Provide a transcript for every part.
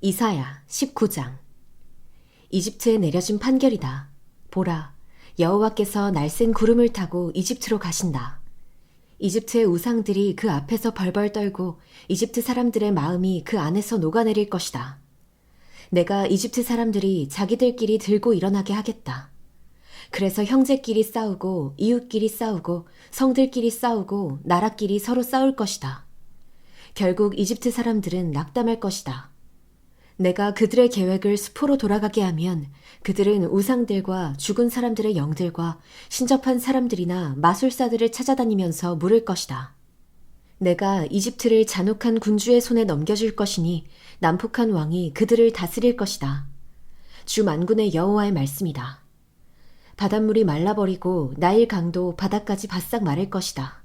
이사야 19장 이집트에 내려진 판결이다. 보라, 여호와께서 날쌘 구름을 타고 이집트로 가신다. 이집트의 우상들이 그 앞에서 벌벌 떨고 이집트 사람들의 마음이 그 안에서 녹아내릴 것이다. 내가 이집트 사람들이 자기들끼리 들고 일어나게 하겠다. 그래서 형제끼리 싸우고 이웃끼리 싸우고 성들끼리 싸우고 나라끼리 서로 싸울 것이다. 결국 이집트 사람들은 낙담할 것이다. 내가 그들의 계획을 수포로 돌아가게 하면 그들은 우상들과 죽은 사람들의 영들과 신접한 사람들이나 마술사들을 찾아다니면서 물을 것이다. 내가 이집트를 잔혹한 군주의 손에 넘겨줄 것이니 남북한 왕이 그들을 다스릴 것이다. 주 만군의 여호와의 말씀이다. 바닷물이 말라버리고 나일 강도 바다까지 바싹 마를 것이다.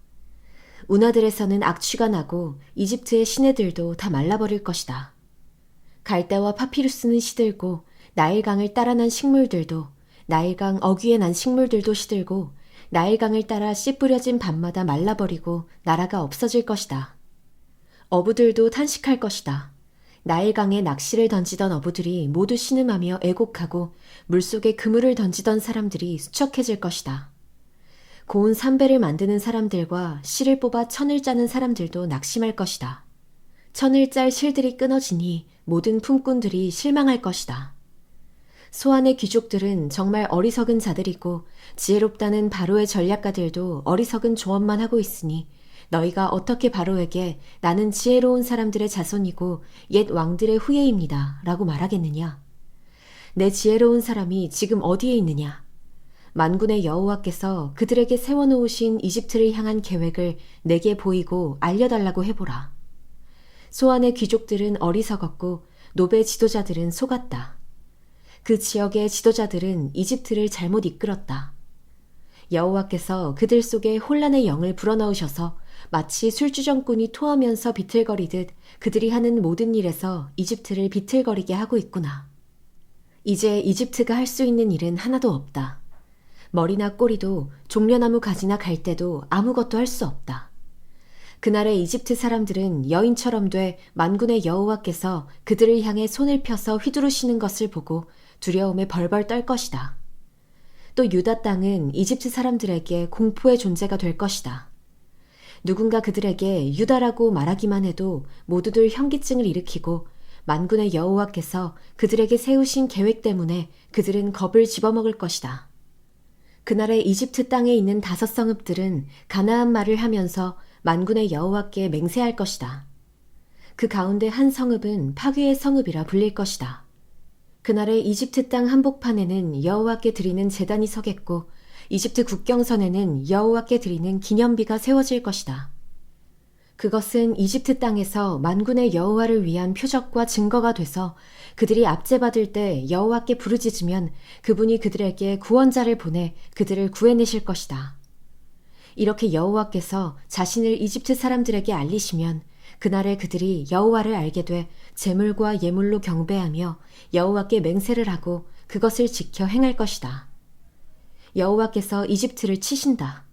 운하들에서는 악취가 나고 이집트의 시내들도 다 말라버릴 것이다. 갈대와 파피루스는 시들고 나일강을 따라 난 식물들도 나일강 어귀에 난 식물들도 시들고 나일강을 따라 씨 뿌려진 밤마다 말라버리고 나라가 없어질 것이다. 어부들도 탄식할 것이다. 나일강에 낚시를 던지던 어부들이 모두 신음하며 애곡하고 물속에 그물을 던지던 사람들이 수척해질 것이다. 고운 삼배를 만드는 사람들과 실을 뽑아 천을 짜는 사람들도 낙심할 것이다. 천을 짤 실들이 끊어지니 모든 품꾼들이 실망할 것이다. 소안의 귀족들은 정말 어리석은 자들이고 지혜롭다는 바로의 전략가들도 어리석은 조언만 하고 있으니 너희가 어떻게 바로에게 나는 지혜로운 사람들의 자손이고 옛 왕들의 후예입니다. 라고 말하겠느냐? 내 지혜로운 사람이 지금 어디에 있느냐? 만군의 여호와께서 그들에게 세워놓으신 이집트를 향한 계획을 내게 보이고 알려달라고 해보라. 소안의 귀족들은 어리석었고 노베 지도자들은 속았다. 그 지역의 지도자들은 이집트를 잘못 이끌었다. 여호와께서 그들 속에 혼란의 영을 불어넣으셔서 마치 술주정꾼이 토하면서 비틀거리듯 그들이 하는 모든 일에서 이집트를 비틀거리게 하고 있구나. 이제 이집트가 할 수 있는 일은 하나도 없다. 머리나 꼬리도 종려나무 가지나 갈 때도 아무것도 할 수 없다. 그날의 이집트 사람들은 여인처럼 돼 만군의 여호와께서 그들을 향해 손을 펴서 휘두르시는 것을 보고 두려움에 벌벌 떨 것이다. 또 유다 땅은 이집트 사람들에게 공포의 존재가 될 것이다. 누군가 그들에게 유다라고 말하기만 해도 모두들 현기증을 일으키고 만군의 여호와께서 그들에게 세우신 계획 때문에 그들은 겁을 집어먹을 것이다. 그날의 이집트 땅에 있는 다섯 성읍들은 가나안 말을 하면서 만군의 여호와께 맹세할 것이다. 그 가운데 한 성읍은 파괴의 성읍이라 불릴 것이다. 그날의 이집트 땅 한복판에는 여호와께 드리는 재단이 서겠고 이집트 국경선에는 여호와께 드리는 기념비가 세워질 것이다. 그것은 이집트 땅에서 만군의 여호와를 위한 표적과 증거가 돼서 그들이 압제받을 때 여호와께 부르짖으면 그분이 그들에게 구원자를 보내 그들을 구해내실 것이다. 이렇게 여호와께서 자신을 이집트 사람들에게 알리시면 그날에 그들이 여호와를 알게 돼 재물과 예물로 경배하며 여호와께 맹세를 하고 그것을 지켜 행할 것이다. 여호와께서 이집트를 치신다.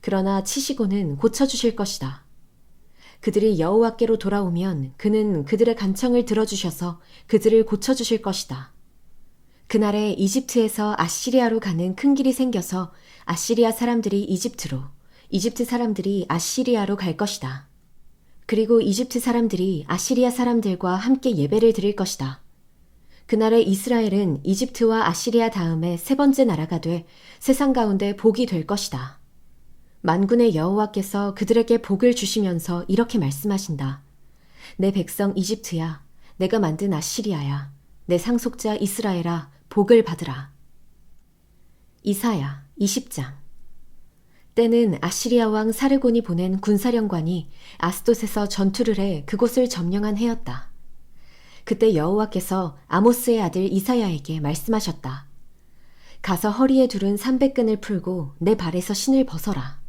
그러나 치시고는 고쳐주실 것이다. 그들이 여호와께로 돌아오면 그는 그들의 간청을 들어주셔서 그들을 고쳐주실 것이다. 그날에 이집트에서 아시리아로 가는 큰 길이 생겨서 아시리아 사람들이 이집트로, 이집트 사람들이 아시리아로 갈 것이다. 그리고 이집트 사람들이 아시리아 사람들과 함께 예배를 드릴 것이다. 그날에 이스라엘은 이집트와 아시리아 다음에 세 번째 나라가 돼 세상 가운데 복이 될 것이다. 만군의 여호와께서 그들에게 복을 주시면서 이렇게 말씀하신다. 내 백성 이집트야, 내가 만든 아시리아야, 내 상속자 이스라엘아, 복을 받으라. 이사야 20장 때는 아시리아 왕 사르곤이 보낸 군사령관이 아스돗에서 전투를 해 그곳을 점령한 해였다. 그때 여호와께서 아모스의 아들 이사야에게 말씀하셨다. 가서 허리에 두른 삼백끈을 풀고 내 발에서 신을 벗어라.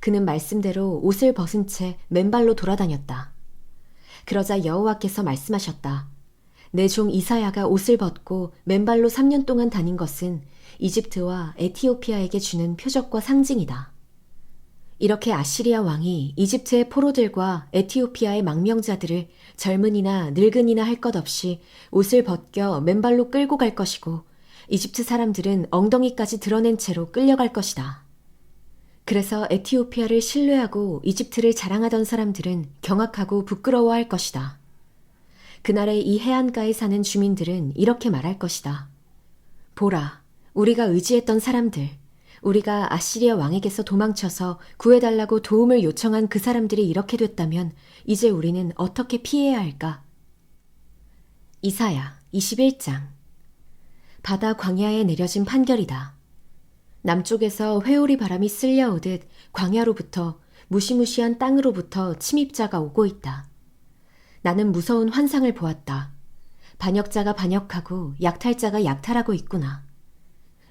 그는 말씀대로 옷을 벗은 채 맨발로 돌아다녔다. 그러자 여호와께서 말씀하셨다. 내 종 이사야가 옷을 벗고 맨발로 3년 동안 다닌 것은 이집트와 에티오피아에게 주는 표적과 상징이다. 이렇게 아시리아 왕이 이집트의 포로들과 에티오피아의 망명자들을 젊은이나 늙은이나 할 것 없이 옷을 벗겨 맨발로 끌고 갈 것이고 이집트 사람들은 엉덩이까지 드러낸 채로 끌려갈 것이다. 그래서 에티오피아를 신뢰하고 이집트를 자랑하던 사람들은 경악하고 부끄러워할 것이다. 그날의 이 해안가에 사는 주민들은 이렇게 말할 것이다. 보라, 우리가 의지했던 사람들, 우리가 아시리아 왕에게서 도망쳐서 구해달라고 도움을 요청한 그 사람들이 이렇게 됐다면 이제 우리는 어떻게 피해야 할까? 이사야 21장 바다 광야에 내려진 판결이다. 남쪽에서 회오리 바람이 쓸려오듯 광야로부터 무시무시한 땅으로부터 침입자가 오고 있다. 나는 무서운 환상을 보았다. 반역자가 반역하고 약탈자가 약탈하고 있구나.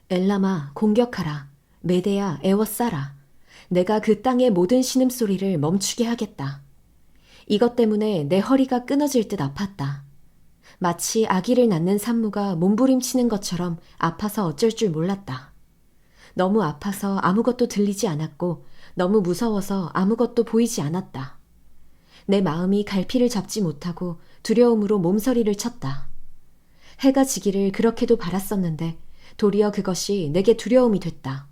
엘라마 공격하라. 메데야 애워싸라. 내가 그 땅의 모든 신음소리를 멈추게 하겠다. 이것 때문에 내 허리가 끊어질 듯 아팠다. 마치 아기를 낳는 산모가 몸부림치는 것처럼 아파서 어쩔 줄 몰랐다. 너무 아파서 아무것도 들리지 않았고 너무 무서워서 아무것도 보이지 않았다. 내 마음이 갈피를 잡지 못하고 두려움으로 몸서리를 쳤다. 해가 지기를 그렇게도 바랐었는데 도리어 그것이 내게 두려움이 됐다.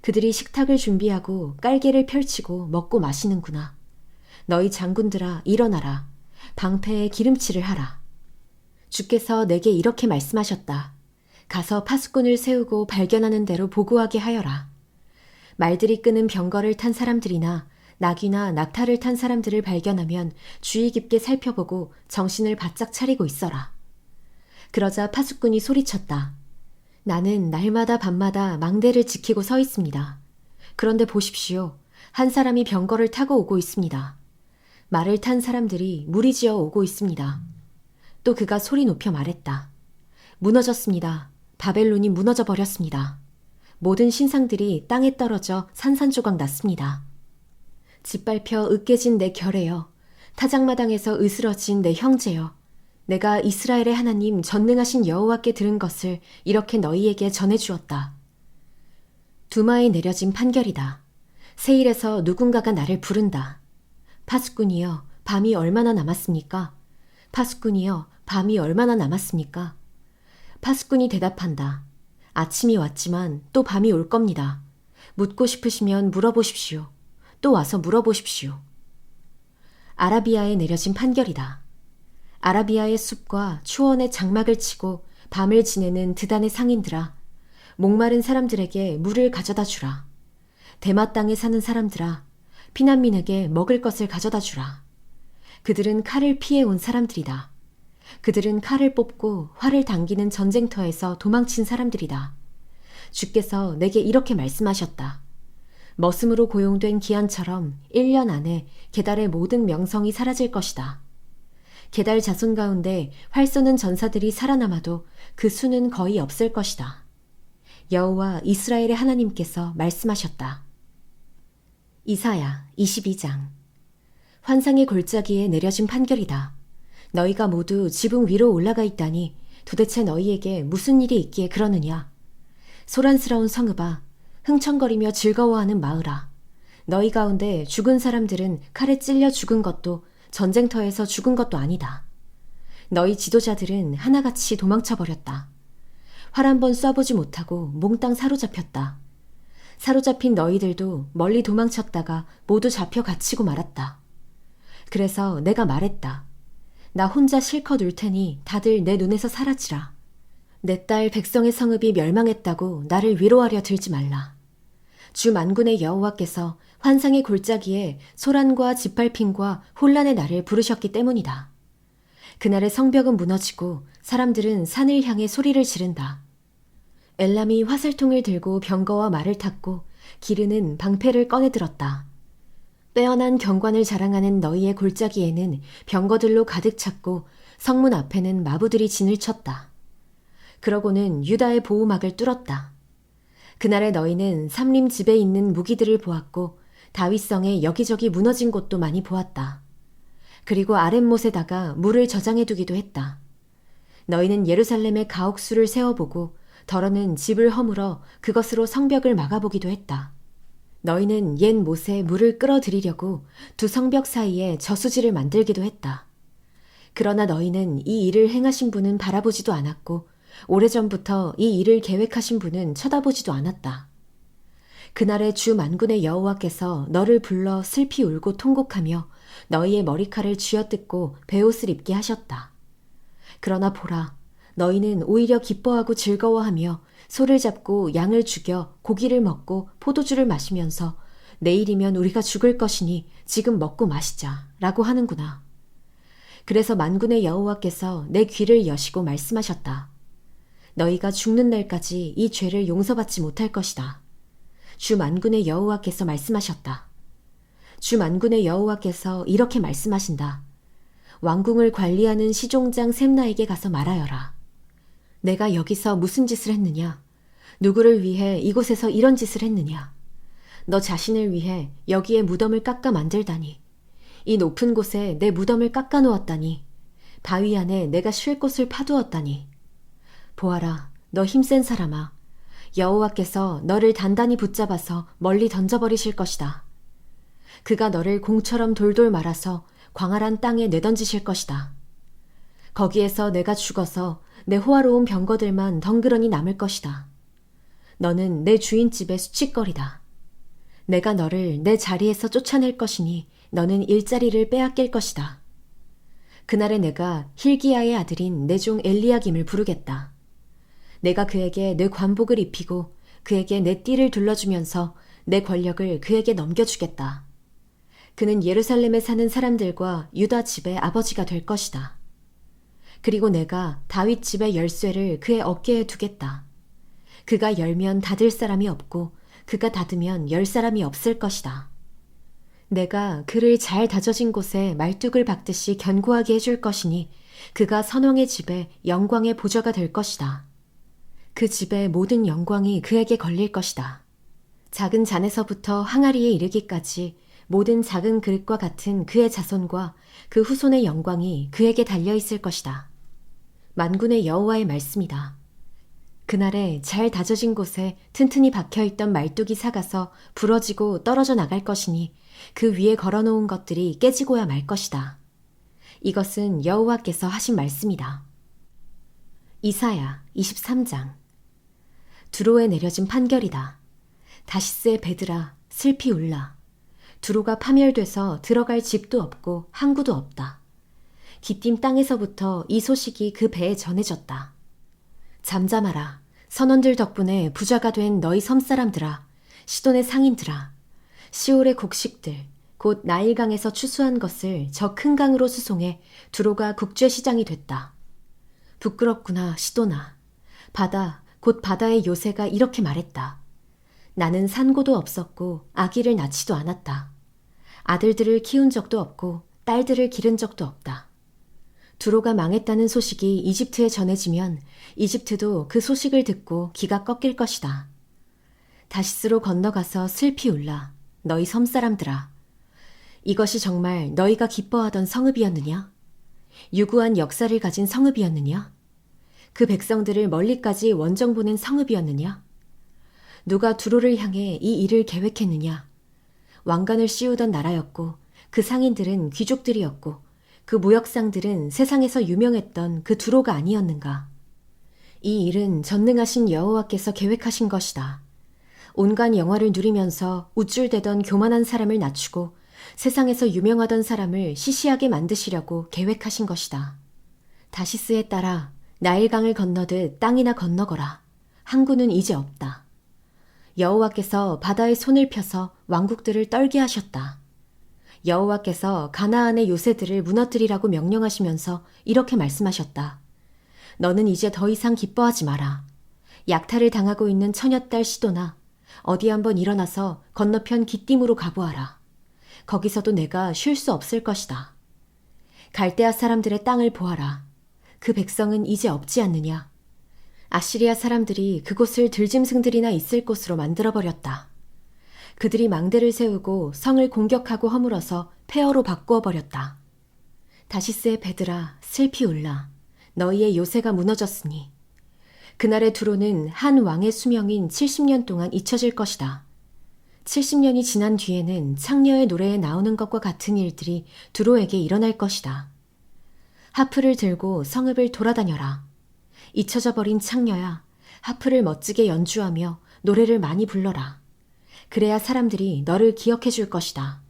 그들이 식탁을 준비하고 깔개를 펼치고 먹고 마시는구나. 너희 장군들아 일어나라. 방패에 기름칠을 하라. 주께서 내게 이렇게 말씀하셨다. 가서 파수꾼을 세우고 발견하는 대로 보고하게 하여라. 말들이 끄는 병거를 탄 사람들이나 낙이나 낙타를 탄 사람들을 발견하면 주의 깊게 살펴보고 정신을 바짝 차리고 있어라. 그러자 파수꾼이 소리쳤다. 나는 날마다 밤마다 망대를 지키고 서 있습니다. 그런데 보십시오. 한 사람이 병거를 타고 오고 있습니다. 말을 탄 사람들이 무리지어 오고 있습니다. 또 그가 소리 높여 말했다. 무너졌습니다. 바벨론이 무너져 버렸습니다. 모든 신상들이 땅에 떨어져 산산조각 났습니다. 짓밟혀 으깨진 내 결에요. 타작마당에서 으스러진 내 형제여. 내가 이스라엘의 하나님 전능하신 여호와께 들은 것을 이렇게 너희에게 전해 주었다. 두마에 내려진 판결이다. 세일에서 누군가가 나를 부른다. 파수꾼이여, 밤이 얼마나 남았습니까? 파수꾼이여, 밤이 얼마나 남았습니까? 파수꾼이 대답한다. 아침이 왔지만 또 밤이 올 겁니다. 묻고 싶으시면 물어보십시오. 또 와서 물어보십시오. 아라비아에 내려진 판결이다. 아라비아의 숲과 추원의 장막을 치고 밤을 지내는 드단의 상인들아, 목마른 사람들에게 물을 가져다 주라. 대마 땅에 사는 사람들아, 피난민에게 먹을 것을 가져다 주라. 그들은 칼을 피해 온 사람들이다. 그들은 칼을 뽑고 활을 당기는 전쟁터에서 도망친 사람들이다. 주께서 내게 이렇게 말씀하셨다. 머슴으로 고용된 기한처럼 1년 안에 게달의 모든 명성이 사라질 것이다. 게달 자손 가운데 활 쏘는 전사들이 살아남아도 그 수는 거의 없을 것이다. 여호와 이스라엘의 하나님께서 말씀하셨다. 이사야 22장 환상의 골짜기에 내려진 판결이다. 너희가 모두 지붕 위로 올라가 있다니 도대체 너희에게 무슨 일이 있기에 그러느냐? 소란스러운 성읍아, 흥청거리며 즐거워하는 마을아. 너희 가운데 죽은 사람들은 칼에 찔려 죽은 것도 전쟁터에서 죽은 것도 아니다. 너희 지도자들은 하나같이 도망쳐버렸다. 활 한 번 쏴보지 못하고 몽땅 사로잡혔다. 사로잡힌 너희들도 멀리 도망쳤다가 모두 잡혀 갇히고 말았다. 그래서 내가 말했다. 나 혼자 실컷 울 테니 다들 내 눈에서 사라지라. 내 딸 백성의 성읍이 멸망했다고 나를 위로하려 들지 말라. 주 만군의 여호와께서 환상의 골짜기에 소란과 짓밟힘과 혼란의 날을 부르셨기 때문이다. 그날의 성벽은 무너지고 사람들은 산을 향해 소리를 지른다. 엘람이 화살통을 들고 병거와 말을 탔고 기르는 방패를 꺼내 들었다. 빼어난 경관을 자랑하는 너희의 골짜기에는 병거들로 가득 찼고 성문 앞에는 마부들이 진을 쳤다. 그러고는 유다의 보호막을 뚫었다. 그날의 너희는 삼림 집에 있는 무기들을 보았고 다윗성에 여기저기 무너진 곳도 많이 보았다. 그리고 아랫못에다가 물을 저장해 두기도 했다. 너희는 예루살렘의 가옥수를 세워보고 더러는 집을 허물어 그것으로 성벽을 막아보기도 했다. 너희는 옛 못에 물을 끌어들이려고 두 성벽 사이에 저수지를 만들기도 했다. 그러나 너희는 이 일을 행하신 분은 바라보지도 않았고 오래전부터 이 일을 계획하신 분은 쳐다보지도 않았다. 그날의 주 만군의 여호와께서 너를 불러 슬피 울고 통곡하며 너희의 머리칼을 쥐어뜯고 베옷을 입게 하셨다. 그러나 보라, 너희는 오히려 기뻐하고 즐거워하며 소를 잡고 양을 죽여 고기를 먹고 포도주를 마시면서 내일이면 우리가 죽을 것이니 지금 먹고 마시자 라고 하는구나. 그래서 만군의 여호와께서 내 귀를 여시고 말씀하셨다. 너희가 죽는 날까지 이 죄를 용서받지 못할 것이다. 주 만군의 여호와께서 말씀하셨다. 주 만군의 여호와께서 이렇게 말씀하신다. 왕궁을 관리하는 시종장 샘나에게 가서 말하여라. 내가 여기서 무슨 짓을 했느냐? 누구를 위해 이곳에서 이런 짓을 했느냐? 너 자신을 위해 여기에 무덤을 깎아 만들다니. 이 높은 곳에 내 무덤을 깎아 놓았다니. 바위 안에 내가 쉴 곳을 파두었다니. 보아라, 너 힘센 사람아. 여호와께서 너를 단단히 붙잡아서 멀리 던져버리실 것이다. 그가 너를 공처럼 돌돌 말아서 광활한 땅에 내던지실 것이다. 거기에서 내가 죽어서 내 호화로운 병거들만 덩그러니 남을 것이다. 너는 내 주인집의 수치거리다. 내가 너를 내 자리에서 쫓아낼 것이니 너는 일자리를 빼앗길 것이다. 그날에 내가 힐기야의 아들인 내종 엘리야김을 부르겠다. 내가 그에게 내 관복을 입히고 그에게 내 띠를 둘러주면서 내 권력을 그에게 넘겨주겠다. 그는 예루살렘에 사는 사람들과 유다 집의 아버지가 될 것이다. 그리고 내가 다윗 집의 열쇠를 그의 어깨에 두겠다. 그가 열면 닫을 사람이 없고 그가 닫으면 열 사람이 없을 것이다. 내가 그를 잘 다져진 곳에 말뚝을 박듯이 견고하게 해줄 것이니 그가 선왕의 집에 영광의 보좌가 될 것이다. 그 집의 모든 영광이 그에게 걸릴 것이다. 작은 잔에서부터 항아리에 이르기까지 모든 작은 그릇과 같은 그의 자손과 그 후손의 영광이 그에게 달려 있을 것이다. 만군의 여호와의 말씀이다. 그날에 잘 다져진 곳에 튼튼히 박혀 있던 말뚝이 사가서 부러지고 떨어져 나갈 것이니 그 위에 걸어놓은 것들이 깨지고야 말 것이다. 이것은 여호와께서 하신 말씀이다. 이사야 23장 두로에 내려진 판결이다. 다시스의 베드라 슬피 울라. 두로가 파멸돼서 들어갈 집도 없고 항구도 없다. 기띔 땅에서부터 이 소식이 그 배에 전해졌다. 잠잠하라. 선원들 덕분에 부자가 된 너희 섬사람들아, 시돈의 상인들아, 시올의 곡식들, 곧 나일강에서 추수한 것을 저 큰 강으로 수송해 두로가 국제시장이 됐다. 부끄럽구나, 시도나. 바다, 곧 바다의 요새가 이렇게 말했다. 나는 산고도 없었고 아기를 낳지도 않았다. 아들들을 키운 적도 없고 딸들을 기른 적도 없다. 두로가 망했다는 소식이 이집트에 전해지면 이집트도 그 소식을 듣고 기가 꺾일 것이다. 다시스로 건너가서 슬피 울라. 너희 섬 사람들아. 이것이 정말 너희가 기뻐하던 성읍이었느냐? 유구한 역사를 가진 성읍이었느냐? 그 백성들을 멀리까지 원정 보낸 성읍이었느냐? 누가 두로를 향해 이 일을 계획했느냐? 왕관을 씌우던 나라였고 그 상인들은 귀족들이었고 그 무역상들은 세상에서 유명했던 그 두로가 아니었는가. 이 일은 전능하신 여호와께서 계획하신 것이다. 온갖 영화를 누리면서 우쭐대던 교만한 사람을 낮추고 세상에서 유명하던 사람을 시시하게 만드시려고 계획하신 것이다. 다시스에 따라 나일강을 건너듯 땅이나 건너거라. 항구는 이제 없다. 여호와께서 바다에 손을 펴서 왕국들을 떨게 하셨다. 여호와께서 가나안의 요새들을 무너뜨리라고 명령하시면서 이렇게 말씀하셨다. 너는 이제 더 이상 기뻐하지 마라. 약탈을 당하고 있는 처녀딸 시도나 어디 한번 일어나서 건너편 기띔으로 가보아라. 거기서도 내가 쉴 수 없을 것이다. 갈대아 사람들의 땅을 보아라. 그 백성은 이제 없지 않느냐. 아시리아 사람들이 그곳을 들짐승들이나 있을 곳으로 만들어버렸다. 그들이 망대를 세우고 성을 공격하고 허물어서 폐허로 바꾸어 버렸다. 다시스의 베드라 슬피 울라 너희의 요새가 무너졌으니 그날의 두로는 한 왕의 수명인 70년 동안 잊혀질 것이다. 70년이 지난 뒤에는 창녀의 노래에 나오는 것과 같은 일들이 두로에게 일어날 것이다. 하프를 들고 성읍을 돌아다녀라. 잊혀져 버린 창녀야, 하프를 멋지게 연주하며 노래를 많이 불러라. 그래야 사람들이 너를 기억해 줄 것이다.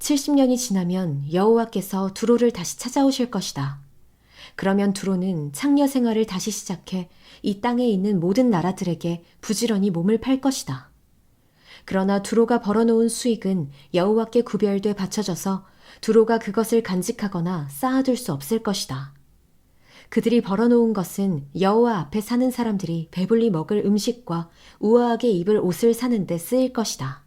70년이 지나면 여호와께서 두로를 다시 찾아오실 것이다. 그러면 두로는 창녀 생활을 다시 시작해 이 땅에 있는 모든 나라들에게 부지런히 몸을 팔 것이다. 그러나 두로가 벌어놓은 수익은 여호와께 구별돼 바쳐져서 두로가 그것을 간직하거나 쌓아둘 수 없을 것이다. 그들이 벌어놓은 것은 여호와 앞에 사는 사람들이 배불리 먹을 음식과 우아하게 입을 옷을 사는데 쓰일 것이다.